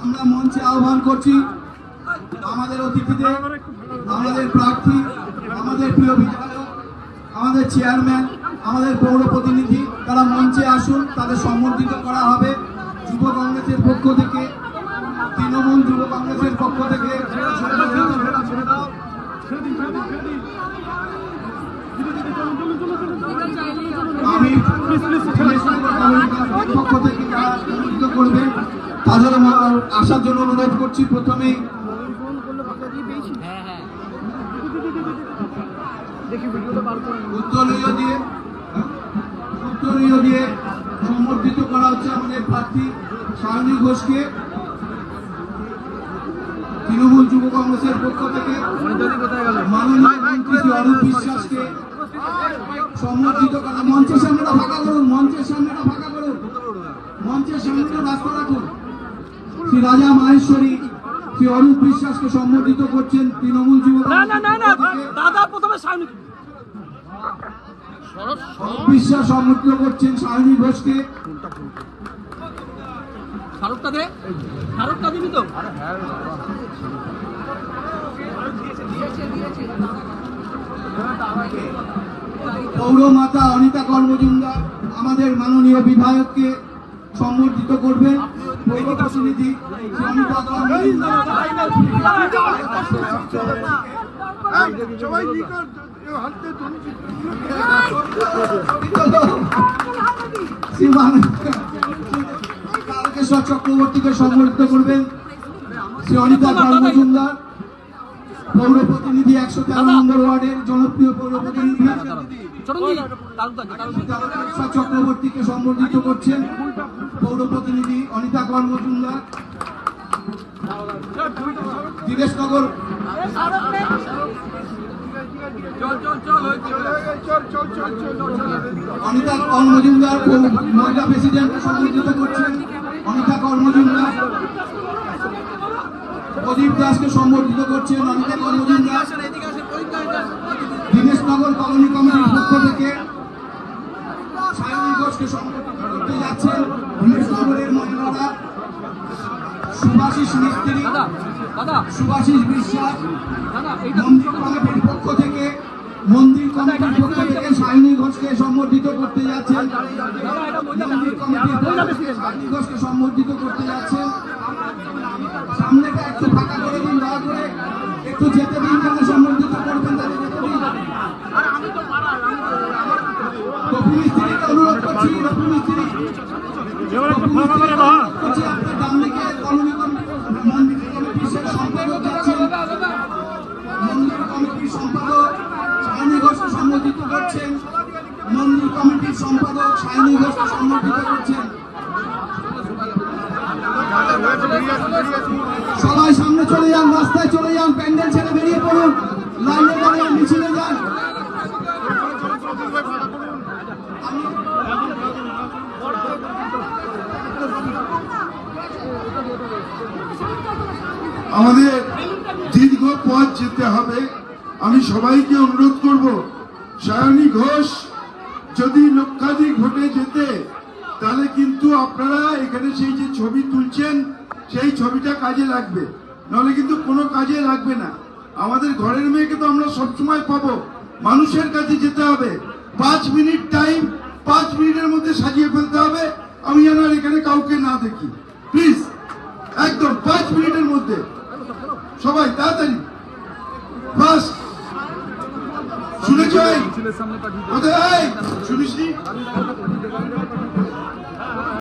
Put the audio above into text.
আমরা মঞ্চে আহ্বান করছি আমাদের অতিথিদের, আমাদের প্রার্থী, আমাদের প্রিয় বিধায়ক, আমাদের চেয়ারম্যান, আমাদের পৌর প্রতিনিধি, তারা মঞ্চে আসুন, তাদের সম্বর্ধিত করা হবে। যুব কংগ্রেসের পক্ষ থেকে, তৃণমূল যুব কংগ্রেসের পক্ষ থেকে আমি পক্ষ থেকে আসার জন্য অনুরোধ করছি প্রথমেই উত্তরীয় দিয়ে উত্তরীয় দিয়ে সম্বর্ধিত করা হচ্ছে আমাদের প্রার্থী সায়নী ঘোষকে। তৃণমূল যুব কংগ্রেসের পক্ষ থেকে মাননীয় মন্ত্রী অরূপ বিশ্বাসকে সম্বর্ধিত করা মঞ্চের সামনেটা ফাঁকা করুন মঞ্চের সামনেটা ফাঁকা করুন। মঞ্চের সামনেটা রাস্তা রাখুন। শ্রী রাজা মাহেশ্বরী শ্রী অরূপ বিশ্বাসকে সম্বর্ধিত করছেন তৃণমূল যুব। দাদা প্রথমে সামনে অরূপ বিশ্বাস সম্বর্ধিত করছেন সায়নী ঘোষকে। শাহরুখটা দে। শাহরুখটা দিবি তো পৌরমাতা অনিতা কর্মজুমদার আমাদের মাননীয় বিধায়ককে সম্বর্ধিত করবেন পৌর প্রতিনিধি অনিতা কর্মজুমদার শ্রীমান তারকেশ্বর চক্রবর্তীকে সম্বর্ধিত করবেন শ্রী অনিতা কর্মজুমদার পৌর প্রতিনিধি একশো তেরো নম্বর ওয়ার্ডের জনপ্রিয় পৌর প্রতিনিধি চক্রবর্তীকে সম্বর্ধিত করছেন পৌর প্রতিনিধি অনিতা কর্মজুমদার দীনেশনগর চল চল চল চল। চল চল চল চল চল অনিতা পৌর- মহিলা প্রেসিডেন্টকে সম্বর্ধিত করছেন। অনিতা কর্মজুমদার। প্রদীপ দাসকে সম্বর্ধিত করছেন অনিতা কর্মজুমদার। দীনেশনগর কলোনি কমিটির পক্ষ থেকে সায়নী ঘোষকে সম্বর্ধিত করতে যাচ্ছেন দীনেশনগরের মহিলারা। সুভাষিস মিস্ত্রি, সুভাষিস বিশ্বাস, মন্দির কমিটির পক্ষ থেকে, মন্দির কমিটির পক্ষ থেকে ঘোষকে সম্বর্ধিত করতে যাচ্ছেন ঘোষকে সম্বর্ধিত করতে যাচ্ছেন সামনেটা একটু ফাঁকা করে দিন, দয়া করে। একটু যেতে দিন কেন সম্বর্ধিত করবেন তাদের যেতে দিন। রফি করছি রফি সায়নী ঘোষকে করছেন সবাই সামনে চলে যান, রাস্তায় চলে যান, প্যান্ডেল ছেড়ে বেরিয়ে পড়ুন, লাইনে দাঁড়িয়ে মিছিলে যান। আমাদের দীর্ঘ পথ যেতে হবে। আমি সবাইকে অনুরোধ করব, সায়নী ঘোষ যদি লক্ষাধিক ভোটে যেতে তাহলে কিন্তু আপনারা এখানে সেই যে ছবি তুলছেন, সেই ছবিটা কাজে লাগবে। নাহলে কিন্তু কোনো কাজে লাগবে না। আমাদের ঘরের মেয়েকে তো আমরা সবসময় পাবো। মানুষের কাছে যেতে হবে। পাঁচ মিনিট টাইম, পাঁচ মিনিটের মধ্যে সাজিয়ে ফেলতে হবে। আমি যেন এখানে কাউকে না দেখি। প্লিজ, একদম পাঁচ মিনিটের মধ্যে। সবাই, তাড়াতাড়ি। ফার্স্ট শুনেছ কোথায়? শুনিসনি?